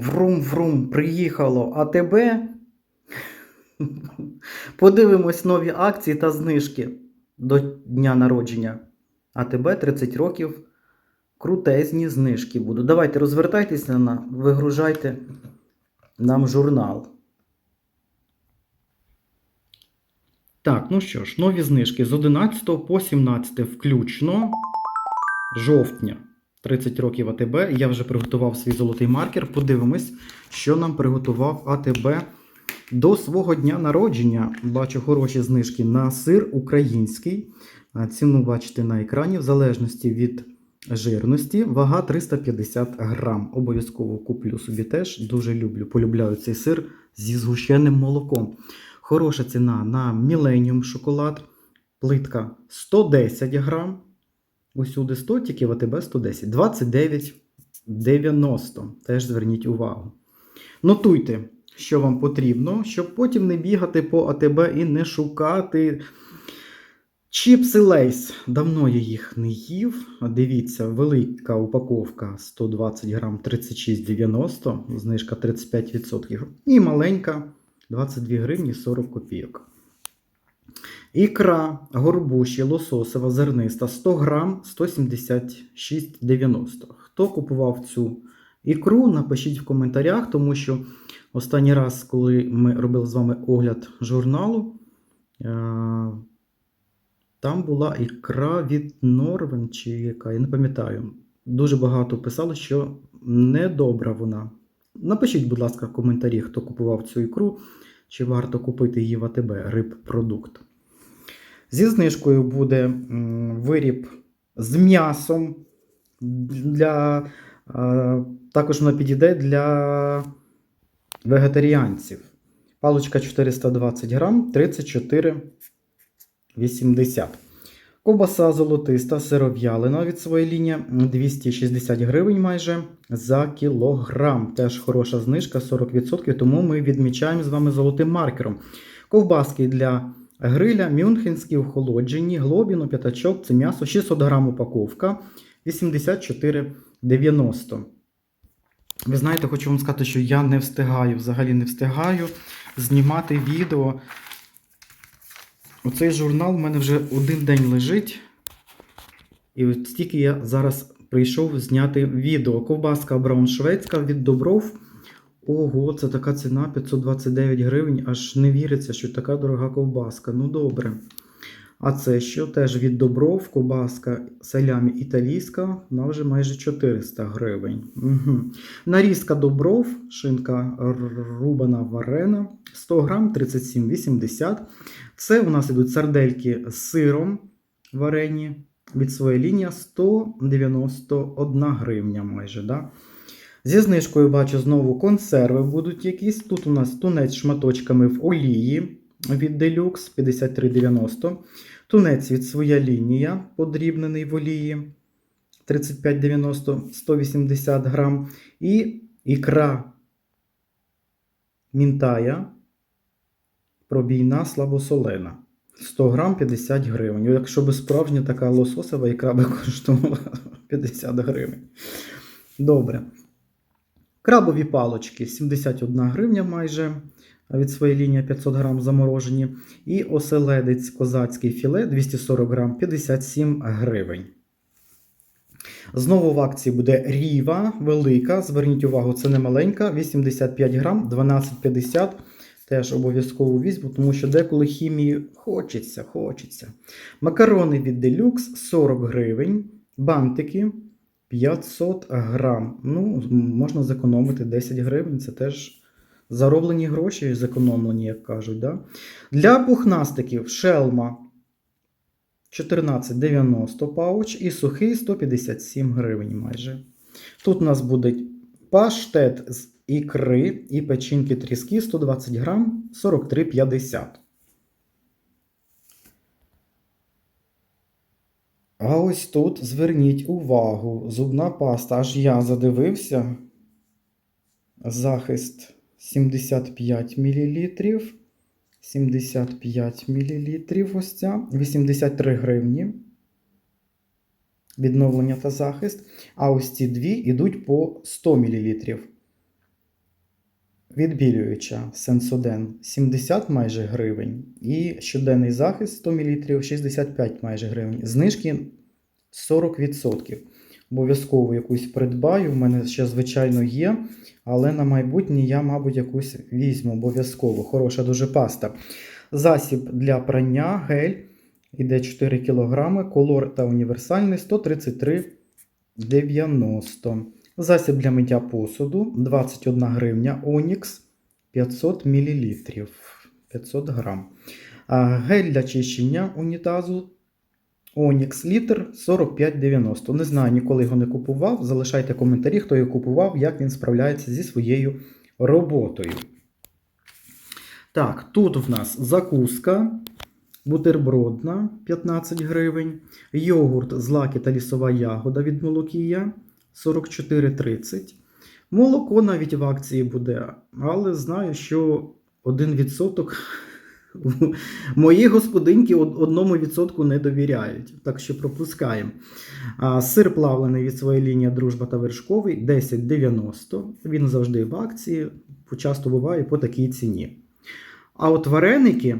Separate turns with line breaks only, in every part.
Врум-врум, приїхало АТБ. Подивимось нові акції та знижки до дня народження. АТБ 30 років. Крутезні знижки будуть. Давайте розвертайтеся на, вигружайте нам журнал. Так, ну що ж, нові знижки з 11 по 17 включно жовтня. 30 років АТБ. Я вже приготував свій золотий маркер. Подивимось, що нам приготував АТБ до свого дня народження. Бачу хороші знижки на сир український. Ціну бачите на екрані, в залежності від жирності. Вага 350 грам. Обов'язково куплю собі теж. Дуже люблю. Полюбляю цей сир зі згущеним молоком. Хороша ціна на Millennium шоколад. Плитка 110 грам. Усюди 100, тільки в АТБ 110. 29,90. Теж зверніть увагу. Нотуйте, що вам потрібно, щоб потім не бігати по АТБ і не шукати. Чіпси Лейс. Давно я їх не їв. Дивіться, велика упаковка 120 грам 36,90, знижка 35%. І маленька 22 гривні 40 копійок. Ікра горбуші лососева зерниста 100 грам 176,90. Хто купував цю ікру, напишіть в коментарях, тому що останній раз, коли ми робили з вами огляд журналу, е, там була ікра від Норвен чи яка, я не пам'ятаю. Дуже багато писали, що недобра вона. Напишіть, будь ласка, в коментарі, хто купував цю ікру, чи варто купити її в АТБ рибпродукт. Зі знижкою буде виріб з м'ясом. Для, також вона підійде для вегетаріанців. Паличка 420 грам, 34,80. Ковбаса золотиста, сиров'ялина від своєї лінії 260 гривень майже за кілограм. Теж хороша знижка 40%, тому ми відмічаємо з вами золотим маркером. Ковбаски для гриля, мюнхенські охолоджені, глобіно, п'ятачок, це м'ясо, 600 грам упаковка, 84,90. Ви знаєте, хочу вам сказати, що я не встигаю, взагалі не встигаю знімати відео. Оцей журнал в мене вже один день лежить. І от стільки я зараз прийшов зняти відео. Ковбаска Брауншвейцька від Добров. Ого, це така ціна 529 гривень. Аж не віриться, що така дорога ковбаска. Ну добре. А це що? Теж від Добров, ковбаска салямі італійська, вона вже майже 400 гривень. Угу. Нарізка Добров, шинка рубана варена, 100 грам 37,80. Це у нас ідуть сардельки з сиром варені. Від своєї лінії 191 гривня майже. Да? Зі знижкою бачу знову консерви будуть якісь. Тут у нас тунець шматочками в олії від Deluxe 53,90. Тунець від своя лінія, подрібнений в олії 35,90 180 грам. І ікра мінтая пробійна слабосолена. 100 грам 50 гривень. Якщо би справжня така лососова ікра би коштувала 50 гривень. Добре. Крабові палочки 71 гривня майже від своєї лінії 500 грам заморожені. І оселедець козацький філе 240 грам 57 гривень. Знову в акції буде ріва велика. Зверніть увагу, це не маленька, 85 грам 12,50. Теж обов'язково візьму, тому що деколи хімії хочеться, хочеться. Макарони від Deluxe 40 гривень. Бантики 500 грам. Ну, можна зекономити 10 гривень. Це теж зароблені гроші, зекономлені, як кажуть. Да? Для пухнастиків шелма 14,90 пауч і сухий 157 гривень майже. Тут у нас буде паштет з ікри і печінки тріски 120 грам 43,50. А ось тут зверніть увагу, зубна паста, аж я задивився. Захист 75 мл. 75 мл ось ця, 83 гривні. Відновлення та захист. А ось ці дві йдуть по 100 мл. Відбілююча Сенсоден 70 майже гривень. І щоденний захист 100 мл 65 майже гривень. Знижки 40%. Обов'язково якусь придбаю. У мене ще, звичайно, є. Але на майбутнє я, мабуть, якусь візьму обов'язково. Хороша дуже паста. Засіб для прання, гель. Іде 4 кг, колор та універсальний 133,90. Засіб для миття посуду 21 гривня Онікс 500 мл 500 грам. Гель для чищення унітазу Онікс літр 45,90. Не знаю, ніколи його не купував. Залишайте коментарі, хто його купував, як він справляється зі своєю роботою. Так, тут в нас закуска бутербродна 15 гривень, йогурт з лаки та лісова ягода від молокія 44,30. Молоко навіть в акції буде, але знаю, що 1% мої господинки од- одному відсотку не довіряють, так що пропускаємо. Сир плавлений від своєї лінії Дружба та вершковий 10,90. Він завжди в акції, часто буває по такій ціні. А от вареники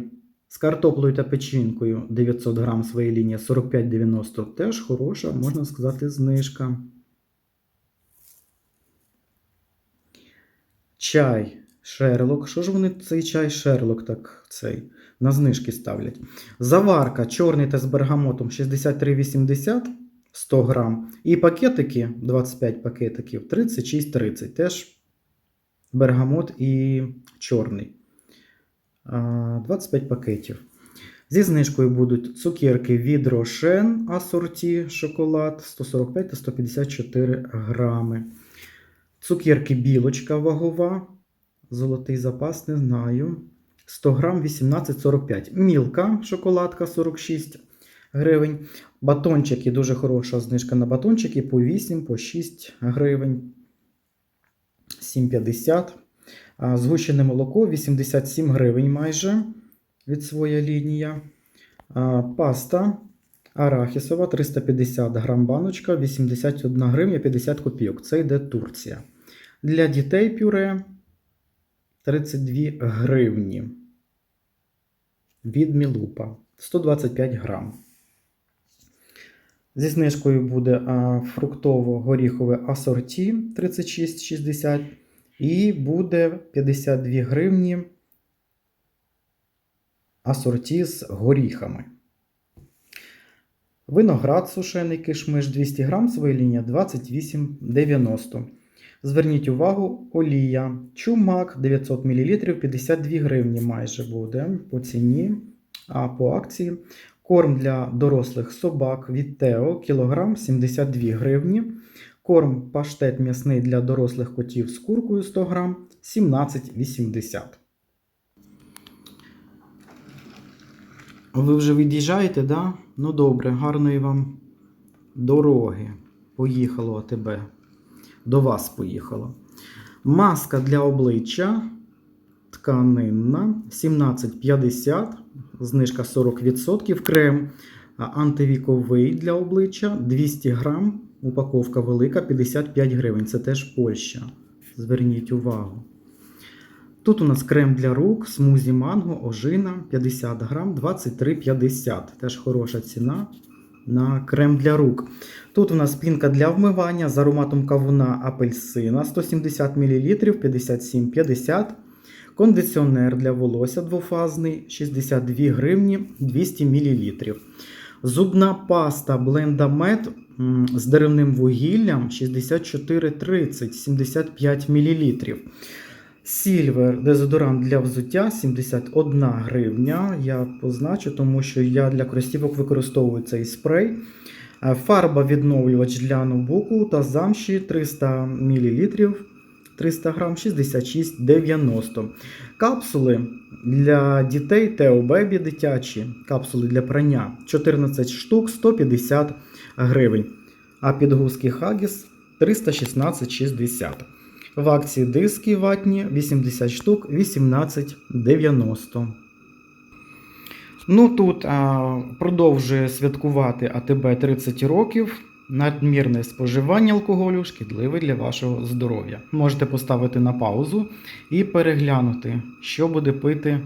з картоплею та печінкою 900 грам своєї лінії 45,90 теж хороша, можна сказати, знижка. Чай Шерлок. Що ж вони цей чай Шерлок так цей на знижки ставлять? Заварка чорний та з бергамотом 63,80 100 грам. І пакетики 25 пакетиків 36,30. Теж бергамот і чорний. 25 пакетів. Зі знижкою будуть цукерки від Рошен асорті шоколад 145 та 154 грами. Цукерки білочка вагова. Золотий запас, не знаю. 100 грам 18,45. Мілка шоколадка 46 гривень. Батончики, дуже хороша знижка на батончики по 8, по 6 гривень. 7,50. Згущене молоко 87 гривень майже від своя лінія. Паста арахісова 350 грам баночка, 81 гривня 50 копійок. Це йде Турція. Для дітей пюре 32 гривні. Від Мілупа 125 грам. Зі знижкою буде фруктово-горіхове асорті 36,60 і буде 52 гривні асорті з горіхами. Виноград сушений кишмиш 200 грам, своя лінія 28,90. Зверніть увагу, олія. Чумак 900 мл 52 гривні майже буде по ціні, а по акції. Корм для дорослих собак від Тео кілограм 72 гривні. Корм паштет м'ясний для дорослих котів з куркою 100 грам 17,80. Ви вже від'їжджаєте, да? Ну добре, гарної вам дороги. Поїхало АТБ. До вас поїхало. Маска для обличчя тканинна 17,50, знижка 40%. Крем антивіковий для обличчя 200 грам. Упаковка велика 55 гривень. Це теж Польща. Зверніть увагу. Тут у нас крем для рук, смузі манго, ожина 50 грам, 23,50. Теж хороша ціна на крем для рук. Тут у нас пінка для вмивання з ароматом кавуна апельсина 170 мл 57,50. Кондиціонер для волосся двофазний 62 гривні 200 мл. Зубна паста Blendamед м, з деревним вугіллям 64,30 75 мл. Сільвер дезодорант для взуття 71 гривня. Я позначу, тому що я для кросівок використовую цей спрей. Е, Фарба відновлювач для ноутбуку та замші 300 мл 300 грам 66,90. Капсули для дітей Тео Бебі дитячі. Капсули для прання 14 штук 150 гривень. А підгузки Хагіс 316,60. В акції диски ватні 80 штук 18,90. Ну тут а, продовжує святкувати АТБ 30 років. Надмірне споживання алкоголю шкідливе для вашого здоров'я. Можете поставити на паузу і переглянути, що буде пити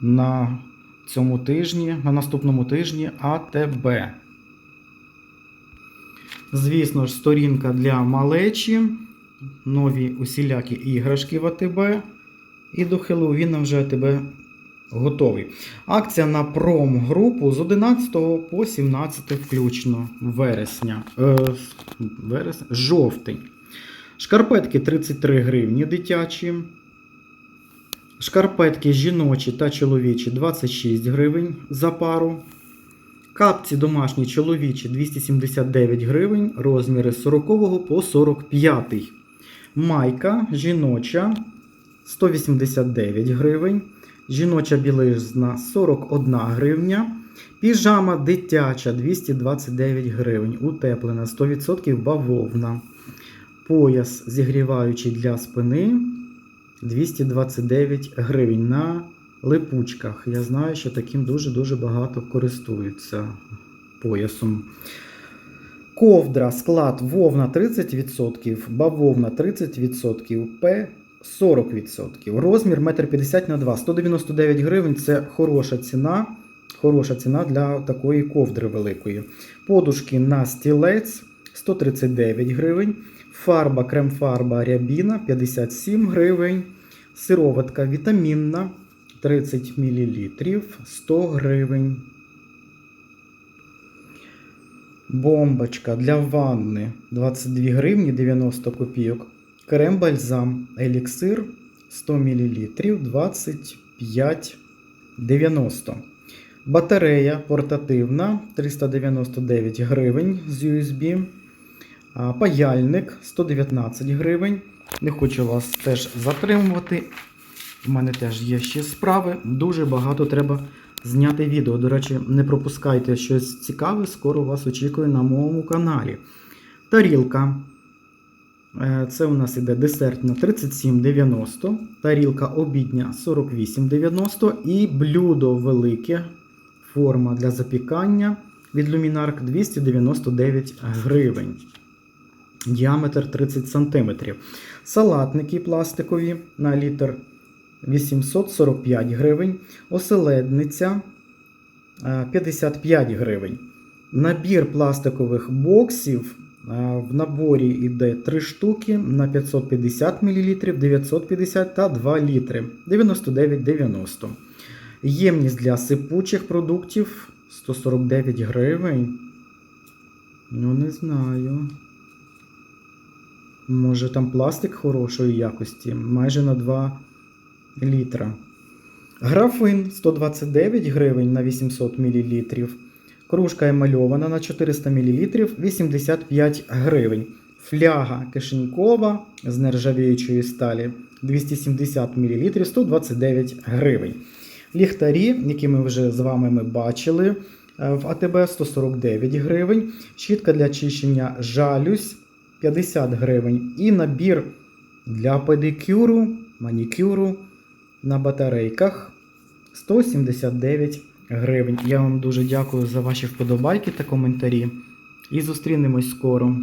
на цьому тижні, на наступному тижні АТБ. Звісно ж, сторінка для малечі, нові усілякі іграшки в АТБ. І до Хеллоуіна вже АТБ готовий. Акція на промгрупу з 11 по 17 включно вересня. Е, вересня жовтень. Шкарпетки 33 гривні дитячі. Шкарпетки жіночі та чоловічі 26 гривень за пару. Капці домашні чоловічі 279 гривень, розміри з 40 по 45. Майка жіноча 189 гривень. Жіноча білизна 41 гривня. Піжама дитяча 229 гривень. Утеплена 100% бавовна. Пояс зігріваючий для спини 229 гривень на липучках. Я знаю, що таким дуже-дуже багато користуються поясом. Ковдра, склад вовна 30%, бавовна 30%, П 40%. Розмір 1,50 на 2 199 гривень це хороша ціна. Хороша ціна для такої ковдри великої. Подушки на стілець 139 гривень. Фарба, крем-фарба рябіна 57 гривень. Сироватка вітамінна 30 мл 100 гривень. Бомбочка для ванни 22 гривні 90 копійок. Крем бальзам еліксир 100 мл 25,90. Батарея портативна 399 гривень з USB. Паяльник 119 гривень. Не хочу вас теж затримувати. У мене теж є ще справи. Дуже багато треба зняти відео. До речі, не пропускайте щось цікаве, скоро вас очікує на моєму каналі. Тарілка. Е, Це у нас іде десертна 37,90, тарілка обідня 48,90 і блюдо велике, форма для запікання від Luminark 299 гривень. Діаметр 30 см. Салатники пластикові на літр 845 гривень. Оселедниця е, 55 гривень. Набір пластикових боксів е, в наборі йде 3 штуки на 550 мл, 950 та 2 літри 99,90. Ємність для сипучих продуктів 149 гривень. Ну, не знаю. Може там пластик хорошої якості, майже на 2 літра. Графин 129 гривень на 800 мл. Кружка емальована на 400 мл 85 гривень. Фляга кишенькова з нержавіючої сталі 270 мл 129 гривень. Ліхтарі, які ми вже з вами ми бачили е, в АТБ 149 гривень. Щітка для чищення жалюсь 50 гривень. І набір для педикюру, манікюру на батарейках 179 гривень. Я вам дуже дякую за ваші вподобайки та коментарі. І зустрінемось скоро.